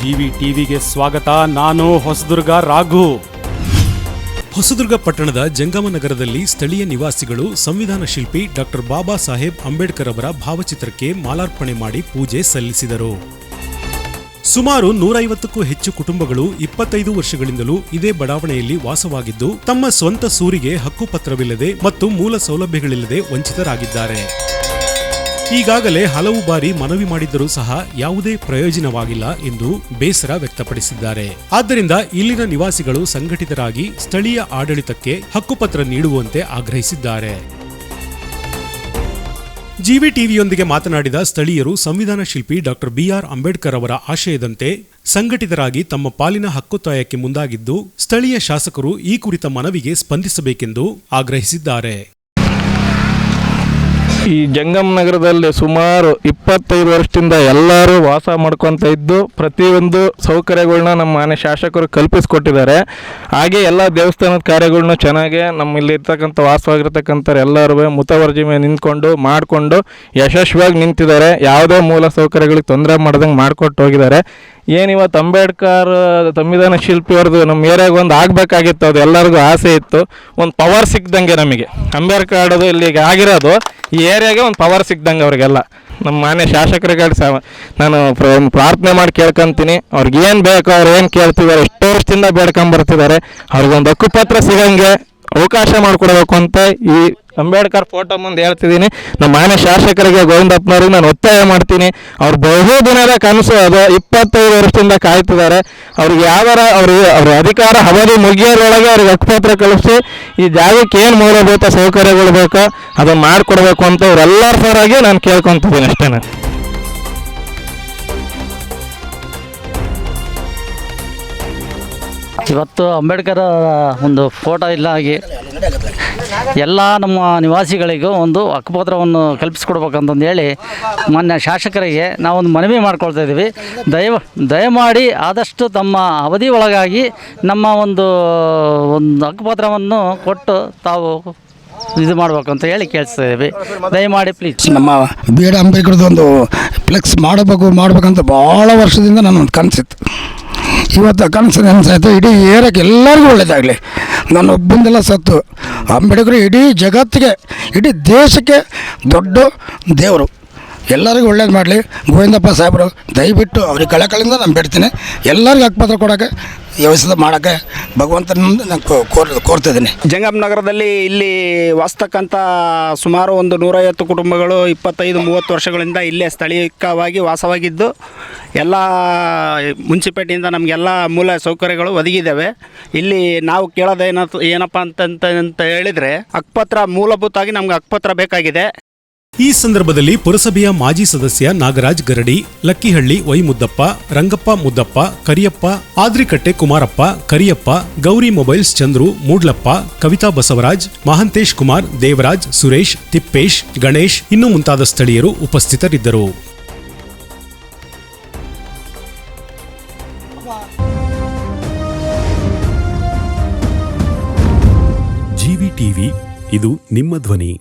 GV ಟಿವಿಗೆ ಸ್ವಾಗತ. ನಾನು ಹೊಸದುರ್ಗ ರಾಘು. ಹೊಸದುರ್ಗ ಪಟ್ಟಣದ ಜಂಗಮ ನಗರದಲ್ಲಿ ಸ್ಥಳೀಯ ನಿವಾಸಿಗಳು, ಸಂವಿಧಾನ ಶಿಲ್ಪಿ ಡಾಕ್ಟರ್ ಬಾಬಾ ಸಾಹೇಬ್ ಅಂಬೇಡ್ಕರ್ ಅವರ ಭಾವಚಿತ್ರಕ್ಕೆ ಮಾಲಾರ್ಪಣೆ ಮಾಡಿ ಪೂಜೆ ಸಲ್ಲಿಸಿದರು. ಸುಮಾರು ನೂರೈವತ್ತಕ್ಕೂ ಹೆಚ್ಚು ಕುಟುಂಬಗಳು ಇಪ್ಪತ್ತೈದು ವರ್ಷಗಳಿಂದಲೂ ಇದೇ ಬಡಾವಣೆಯಲ್ಲಿ ವಾಸವಾಗಿದ್ದು, ತಮ್ಮ ಸ್ವಂತ ಸೂರಿಗೆ ಹಕ್ಕುಪತ್ರವಿಲ್ಲದೆ ಮತ್ತು ಮೂಲ ಸೌಲಭ್ಯಗಳಿಲ್ಲದೆ ವಂಚಿತರಾಗಿದ್ದಾರೆ. ಈಗಾಗಲೇ ಹಲವು ಬಾರಿ ಮನವಿ ಮಾಡಿದ್ದರೂ ಸಹ ಯಾವುದೇ ಪ್ರಯೋಜನವಾಗಿಲ್ಲ ಎಂದು ಬೇಸರ ವ್ಯಕ್ತಪಡಿಸಿದ್ದಾರೆ. ಆದ್ದರಿಂದ ಇಲ್ಲಿನ ನಿವಾಸಿಗಳು ಸಂಘಟಿತರಾಗಿ ಸ್ಥಳೀಯ ಆಡಳಿತಕ್ಕೆ ಹಕ್ಕುಪತ್ರ ನೀಡುವಂತೆ ಆಗ್ರಹಿಸಿದ್ದಾರೆ. ಜಿವಿ ಟಿವಿಯೊಂದಿಗೆ ಮಾತನಾಡಿದ ಸ್ಥಳೀಯರು ಸಂವಿಧಾನ ಶಿಲ್ಪಿ ಡಾಕ್ಟರ್ ಬಿಆರ್ ಅಂಬೇಡ್ಕರ್ ಅವರ ಆಶಯದಂತೆ ಸಂಘಟಿತರಾಗಿ ತಮ್ಮ ಪಾಲಿನ ಹಕ್ಕುತ್ತಾಯಕ್ಕೆ ಮುಂದಾಗಿದ್ದು, ಸ್ಥಳೀಯ ಶಾಸಕರು ಈ ಕುರಿತ ಮನವಿಗೆ ಸ್ಪಂದಿಸಬೇಕೆಂದು ಆಗ್ರಹಿಸಿದ್ದಾರೆ. ಈ ಜಂಗಮ್ ನಗರದಲ್ಲಿ ಸುಮಾರು ಇಪ್ಪತ್ತೈದು ವರ್ಷದಿಂದ ಎಲ್ಲರೂ ವಾಸ ಮಾಡ್ಕೊತ ಇದ್ದು ಪ್ರತಿಯೊಂದು ಸೌಕರ್ಯಗಳನ್ನ ನಮ್ಮ ಮಾನ್ಯ ಶಾಸಕರು ಕಲ್ಪಿಸಿಕೊಟ್ಟಿದ್ದಾರೆ. ಹಾಗೆ ಎಲ್ಲ ದೇವಸ್ಥಾನದ ಕಾರ್ಯಗಳನ್ನ ಚೆನ್ನಾಗಿ ನಮ್ಮಲ್ಲಿ ಇರ್ತಕ್ಕಂಥ ವಾಸವಾಗಿರ್ತಕ್ಕಂಥವ್ರು ಎಲ್ಲರೂ ಮುತವರ್ಜಿ ಮೇಲೆ ನಿಂತ್ಕೊಂಡು ಮಾಡಿಕೊಂಡು ಯಶಸ್ವಿಯಾಗಿ ನಿಂತಿದ್ದಾರೆ. ಯಾವುದೇ ಮೂಲ ಸೌಕರ್ಯಗಳಿಗೆ ತೊಂದರೆ ಮಾಡ್ದಂಗೆ ಮಾಡಿಕೊಟ್ಟು ಹೋಗಿದ್ದಾರೆ. ಏನು ಇವತ್ತು ಅಂಬೇಡ್ಕರ್, ಸಂವಿಧಾನ ಶಿಲ್ಪಿ ಅವ್ರದ್ದು ನಮ್ಮ ಏರಿಯಾಗೆ ಒಂದು ಆಗಬೇಕಾಗಿತ್ತು. ಅದು ಎಲ್ಲರಿಗೂ ಆಸೆ ಇತ್ತು. ಒಂದು ಪವರ್ ಸಿಕ್ದಂಗೆ ನಮಗೆ. ಅಂಬೇಡ್ಕರ್ ಆಡೋದು ಇಲ್ಲಿಗೆ ಆಗಿರೋದು. ಈ ಏರಿಯಾಗೆ ಒಂದು ಪವರ್ ಸಿಕ್ದಂಗೆ ಅವ್ರಿಗೆಲ್ಲ. ನಮ್ಮ ಮಾನ್ಯ ಶಾಸಕರುಗಳು ಸಹ ನಾನು ಪ್ರ- ಪ್ರಾರ್ಥನೆ ಮಾಡಿ ಕೇಳ್ಕೊಂತೀನಿ. ಅವ್ರಿಗೆ ಏನು ಬೇಕೋ ಅವ್ರು ಏನು ಕೇಳ್ತಿದ್ದಾರೆ ಎಷ್ಟೋ ವರ್ಷದಿಂದ ಬೇಡ್ಕೊಂಬರ್ತಿದ್ದಾರೆ ಅವ್ರಿಗೊಂದು ಹಕ್ಕುಪತ್ರ ಸಿಗಂಗೆ. ಅವಕಾಶ ಮಾಡಿಕೊಡ್ಬೇಕು ಅಂತ ಈ ಅಂಬೇಡ್ಕರ್ ಫೋಟೋ ಮುಂದೆ ಹೇಳ್ತಿದ್ದೀನಿ. ನಮ್ಮ ಮಾನ್ಯ ಶಾಸಕರಿಗೆ ಗೋವಿಂದಪ್ಪನವ್ರಿಗೆ ನಾನು ಒತ್ತಾಯ ಮಾಡ್ತೀನಿ. ಅವ್ರು ಬಹು ದಿನದ ಕನಸು ಅದು. ಇಪ್ಪತ್ತೈದು ವರ್ಷದಿಂದ ಕಾಯ್ತಿದ್ದಾರೆ. ಅವ್ರಿಗೆ ಯಾವ್ದಾರ ಅವ್ರಿಗೆ ಅವ್ರ ಅಧಿಕಾರ ಅವಧಿ ಮುಗಿಯೋದ್ರೊಳಗೆ ಅವ್ರಿಗೆ ಹಕ್ಕುಪತ್ರ ಕಳಿಸಿ ಈ ಜಾಗಕ್ಕೆ ಏನು ಮೂಲಭೂತ ಸೌಕರ್ಯಗಳು ಬೇಕೋ ಅದನ್ನು ಮಾಡಿಕೊಡ್ಬೇಕು ಅಂತ ಅವರೆಲ್ಲರ ಪರವಾಗಿ ನಾನು ಕೇಳ್ಕೊತಿದ್ದೀನಿ ಅಷ್ಟೇ ಇವತ್ತು ಅಂಬೇಡ್ಕರ್ ಒಂದು ಫೋಟೋ ಇಲ್ಲ ಆಗಿ ಎಲ್ಲ ನಮ್ಮ ನಿವಾಸಿಗಳಿಗೂ ಒಂದು ಹಕ್ಕುಪತ್ರವನ್ನು ಕಲ್ಪಿಸ್ಕೊಡ್ಬೇಕಂತಂದು ಹೇಳಿ ಮಾನ್ಯ ಶಾಸಕರಿಗೆ ನಾವೊಂದು ಮನವಿ ಮಾಡ್ಕೊಳ್ತಾ ಇದ್ದೀವಿ. ದಯ ದಯಮಾಡಿ ಆದಷ್ಟು ತಮ್ಮ ಅವಧಿ ಒಳಗಾಗಿ ನಮ್ಮ ಒಂದು ಒಂದು ಹಕ್ಕುಪತ್ರವನ್ನು ಕೊಟ್ಟು ತಾವು ಇದು ಮಾಡಬೇಕು ಅಂತ ಹೇಳಿ ಕೇಳಿಸ್ತಾ ಇದ್ದೀವಿ. ದಯಮಾಡಿ ಪ್ಲೀಸ್ ನಮ್ಮ ಬಿ ಎಡ್ ಅಂಬೇಡ್ಕರ್ದು ಒಂದು ಫ್ಲೆಕ್ಸ್ ಮಾಡಬೇಕು, ಮಾಡಬೇಕಂತ ಭಾಳ ವರ್ಷದಿಂದ ನನ್ನ ಒಂದು ಕನಸಿತ್ತು. ಇವತ್ತು ಕನಸು ನೆನಸಾಯ್ತು ಇಡೀ ಏರಕ್ಕೆ ಎಲ್ಲರಿಗೂ ಒಳ್ಳೆಯದಾಗಲಿ ನಾನು ಒಬ್ಬಂದೆಲ್ಲ ಸತ್ತು. ಅಂಬೇಡ್ಕರ್ ಇಡೀ ಜಗತ್ತಿಗೆ, ಇಡೀ ದೇಶಕ್ಕೆ ದೊಡ್ಡ ದೇವರು. ಎಲ್ಲರಿಗೂ ಒಳ್ಳೇದು ಮಾಡಲಿ. ಗೋವಿಂದಪ್ಪ ಸಾಹೇಬರು, ದಯವಿಟ್ಟು ಅವ್ರಿಗೆ ಕಳಕಳಿಂದ ನಾನು ಬಿಡ್ತೀನಿ. ಎಲ್ಲರಿಗೂ ಹಕ್ಕುಪತ್ರ ಕೊಡೋಕೆ ವ್ಯವಸ್ಥೆ ಮಾಡೋಕ್ಕೆ ಭಗವಂತನಿಂದ ನಾನು ಕೋರ್ ಕೋರ್ತಿದ್ದೀನಿ. ಜಂಗಮ್ ನಗರದಲ್ಲಿ ಇಲ್ಲಿ ವಾಸ್ತಕ್ಕಂಥ ಸುಮಾರು ಒಂದು ನೂರೈವತ್ತು ಕುಟುಂಬಗಳು ಇಪ್ಪತ್ತೈದು ಮೂವತ್ತು ವರ್ಷಗಳಿಂದ ಇಲ್ಲೇ ಸ್ಥಳೀಯವಾಗಿ ವಾಸವಾಗಿದ್ದು ಎಲ್ಲ ಮುನ್ಸಿಪಾಲ್ಟಿಯಿಂದ ನಮಗೆಲ್ಲ ಮೂಲ ಸೌಕರ್ಯಗಳು ಒದಗಿದ್ದಾವೆ ಇಲ್ಲಿ ನಾವು ಕೇಳೋದೇನ ಏನಪ್ಪ ಅಂತಂತ ಅಂತ ಹೇಳಿದರೆ ಅಕ್ಪತ್ರ ಮೂಲಭೂತವಾಗಿ ನಮ್ಗೆ ಅಕ್ಪತ್ರ ಬೇಕಾಗಿದೆ. ಈ ಸಂದರ್ಭದಲ್ಲಿ ಪುರಸಭೆಯ ಮಾಜಿ ಸದಸ್ಯ ನಾಗರಾಜ್ ಗರಡಿ, ಲಕ್ಕಿಹಳ್ಳಿ ವೈ ಮುದ್ದಪ್ಪ ರಂಗಪ್ಪ ಮುದ್ದಪ್ಪ, ಕರಿಯಪ್ಪ, ಆದ್ರಿಕಟ್ಟೆ ಕುಮಾರಪ್ಪ, ಕರಿಯಪ್ಪ, ಗೌರಿ ಮೊಬೈಲ್ಸ್ ಚಂದ್ರು, ಮೂಡ್ಲಪ್ಪ, ಕವಿತಾ ಬಸವರಾಜ್, ಮಹಂತೇಶ್ ಕುಮಾರ್, ದೇವರಾಜ್, ಸುರೇಶ್, ತಿಪ್ಪೇಶ್, ಗಣೇಶ್ ಇನ್ನು ಮುಂತಾದ ಸ್ಥಳೀಯರು ಉಪಸ್ಥಿತರಿದ್ದರು. ಜಿವಿ ಟಿವಿ ಇದು ನಿಮ್ಮ ಧ್ವನಿ.